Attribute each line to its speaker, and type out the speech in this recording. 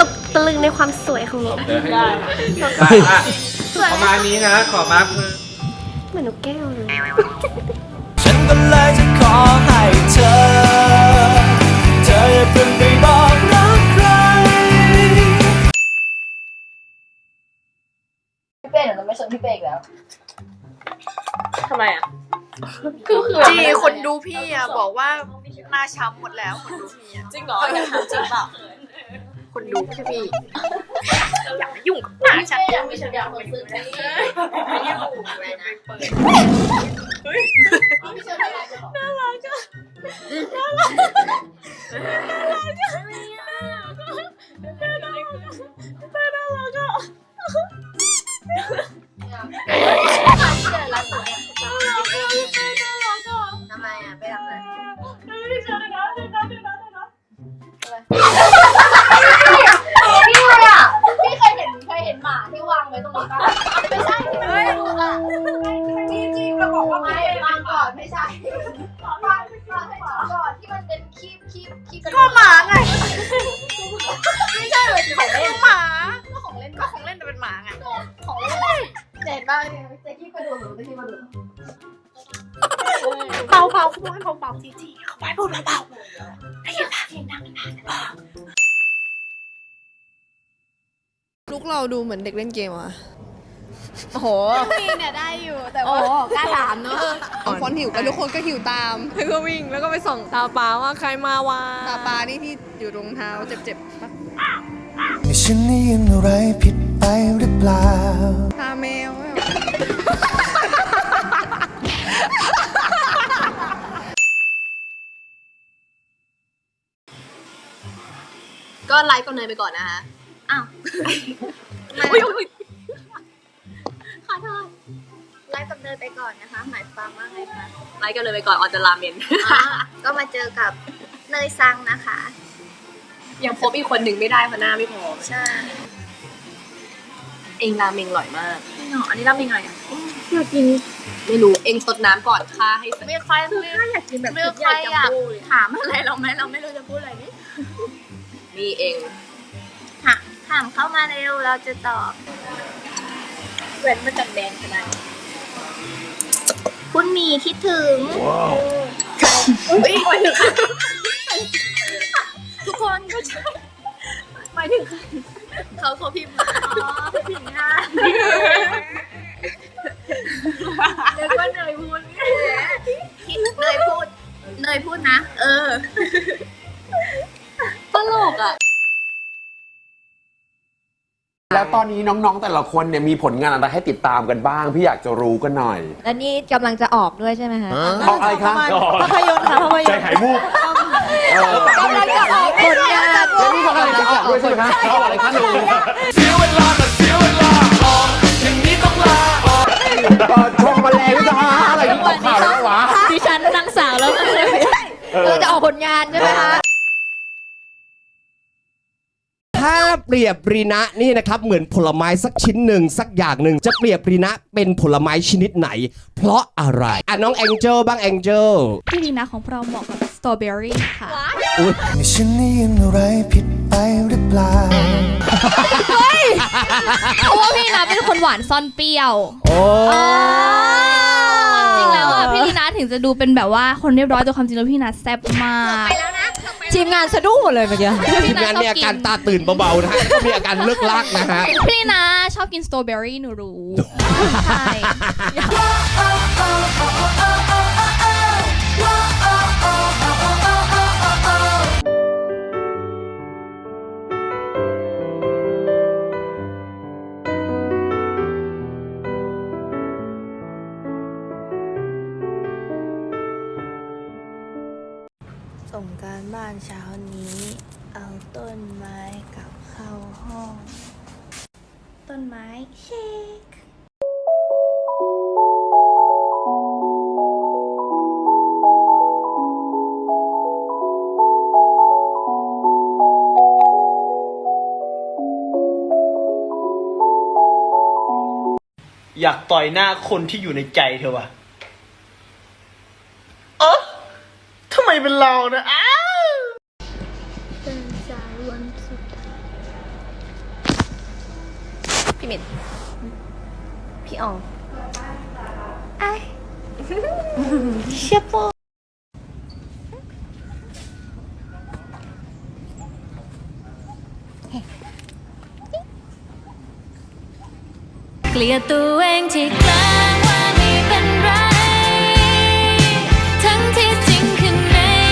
Speaker 1: ตกตะลึงในความสวยของหนู
Speaker 2: เดี๋ยวให้ดูได้อะประมาณนี้นะ ขอมาร์คมือ
Speaker 1: เหมือนนกแก้วเลย
Speaker 3: ฉันก็เลยจะขอให้เธอ เธออย่าเพิ่งไปบอกรักใคร
Speaker 4: พี่เป้เดี๋ยวเราไม่ชวนพี่เป้อีกแล้ว
Speaker 5: ทำไมอะ
Speaker 6: จีคนดูพี่อะบอกว่าหน้าช้ำหมดแล้วคนดูพี่อะ
Speaker 5: จริงเหรออยากถามจริงเปล่า
Speaker 6: คนดูพี่พี่อย่ามายุ่งกับหน้าฉัน
Speaker 4: อยากมีฉันอยากคนซื้อนี่ไม่ยุ่งอะไรนะพี่เชอ เจ็ดบ้างจะคีบกระดูกหรือจะคีบกระดูก
Speaker 6: เบาเบาๆพูดให้เบาเบาๆจีจีเขาไว้พูดเบา
Speaker 7: ลูกเราดูเหมือนเด็กเล่นเกมอะ
Speaker 6: โอ้โห
Speaker 4: มีเนี่ยได้อยู่แต่
Speaker 6: โอ้
Speaker 4: ว่า
Speaker 6: กล้าถามเนอะ
Speaker 7: เอาฟอนต์หิวกันทุกคนก็หิวตามแล้วก็วิ่งแล้วก็ไปส่อง
Speaker 5: ตาเปล่าว่าใครมาวะ
Speaker 7: ตาปลานี่ที่อยู่ตรงเท้าเจ็บๆปะ
Speaker 3: ฉันได้ยินอะไรผิด ไปหรือเปล่า
Speaker 7: ตาแมวอะ
Speaker 6: ก็ไลฟ์กับเนยไปก่อนนะคะ
Speaker 4: อ้าว
Speaker 6: อุ๊ยอุ๊ย
Speaker 4: ขอโทษไลฟ์กับเนยไปก่อนนะคะ หมายความว่าไงคะ
Speaker 6: ไลฟ์กันเลยไปก่อนออนจะราเมน
Speaker 4: อ่าก็มาเจอกับเนยซังนะคะ
Speaker 6: ยังพบอีกคนหนึ่งไม่ได้เพราะหน้าไม่พอ
Speaker 4: ใช่
Speaker 6: เองราเมงอร่อยมาก
Speaker 4: จริงเหรออันนี้ราเมงไงอะ
Speaker 6: อยากกินไม่รู้เองสดน้ำก่อนค่าให้เสร็จ
Speaker 4: ไม่ค่อยไม่ค่อยอยากกินแบบ
Speaker 6: ไม่ค่อยอยาก
Speaker 4: ถามอะไรเราไหมเราไม่รู้จะพูดอะไรนี่
Speaker 6: นี่เอง
Speaker 4: ถามถามเข้ามาเร็วเราจะตอบ
Speaker 6: เว้นมาจากแดนขนาด
Speaker 4: คุณหมีคิดถึง
Speaker 6: อุ้ย
Speaker 2: แล้วตอนนี้น้องๆแต่ละคนเนี่ยมีผลงานอะไรให้ติดตามกันบ้าง พี่อยากจะรู้กันหน่อย
Speaker 8: และนี่กำลังจะออกด้วยใช่ไหมคะ
Speaker 2: ออกอะไรคะ
Speaker 8: ภาพยนตร์ค่ะภาพย
Speaker 2: ใจ
Speaker 8: นตร์
Speaker 2: หายมูกเออกำ
Speaker 8: ลังจะออกผลงาน
Speaker 2: แล้วนี่กำลังจะออกด้วยใช่ไหมคะออกอะไรคะหนู
Speaker 3: เสียเวลาแต่เสียเวลาออกอย่างนี้ต้องลาออก
Speaker 2: เออชงแมลงจะหาอะไรที่ตกข่าวแล้ววะ
Speaker 8: ดิฉันนางสาวแล้วก็เลยเออจะออกผลงานใช่ไหมคะ
Speaker 9: ถ้าเปรียบรีนะนี่นะครับเหมือนผลไม้สักชิ้นหนึ่งสักอย่างหนึ่งจะเปรียบรีนะเป็นผลไม้ชนิดไหน เพราะอะไรอะน้องแองเจลบ้างแองเจล
Speaker 8: พี่ดีนะของเราเหมาะกับสตรอเบอรี่ค่ะ
Speaker 3: ฉันได้ยินอะไรผิดไปหรือเปล่า
Speaker 8: เพราะว่าพี่นะเป็นคนหวานซ่อนเปรี้ยว
Speaker 9: โอ้
Speaker 8: จริงแล้วอะพี่ลีนาถึงจะดูเป็นแบบว่าคนเรียบร้อยแต่ความจริงแล้วพี่นาแซ่บมาก
Speaker 4: ไปแล้วนะ
Speaker 8: ทีมงานสะดุ้งหมดเลยเมื่อกี้
Speaker 9: ทีมงานมีอาการตาตื่นเบาๆนะฮะแล้วก็มีอาการเลิกลากนะฮะ
Speaker 8: พี่ลีนาชอบกินสตรอเบอรี่หนูรู้ ใช่
Speaker 7: ส่งการบ้านเช้านี้ เอาต้นไม้กลับเข้าห้อง
Speaker 8: ต้นไม้เชค
Speaker 3: อยากต่อยหน้าคนที่อยู่ในใจเธอวะเออทำ ไมเป็นเรานะอ้าว
Speaker 1: สายวันสุด
Speaker 7: พี่มิน
Speaker 1: พี่ออง
Speaker 7: เชียโป
Speaker 5: เกลียดตัวเองที่กลาง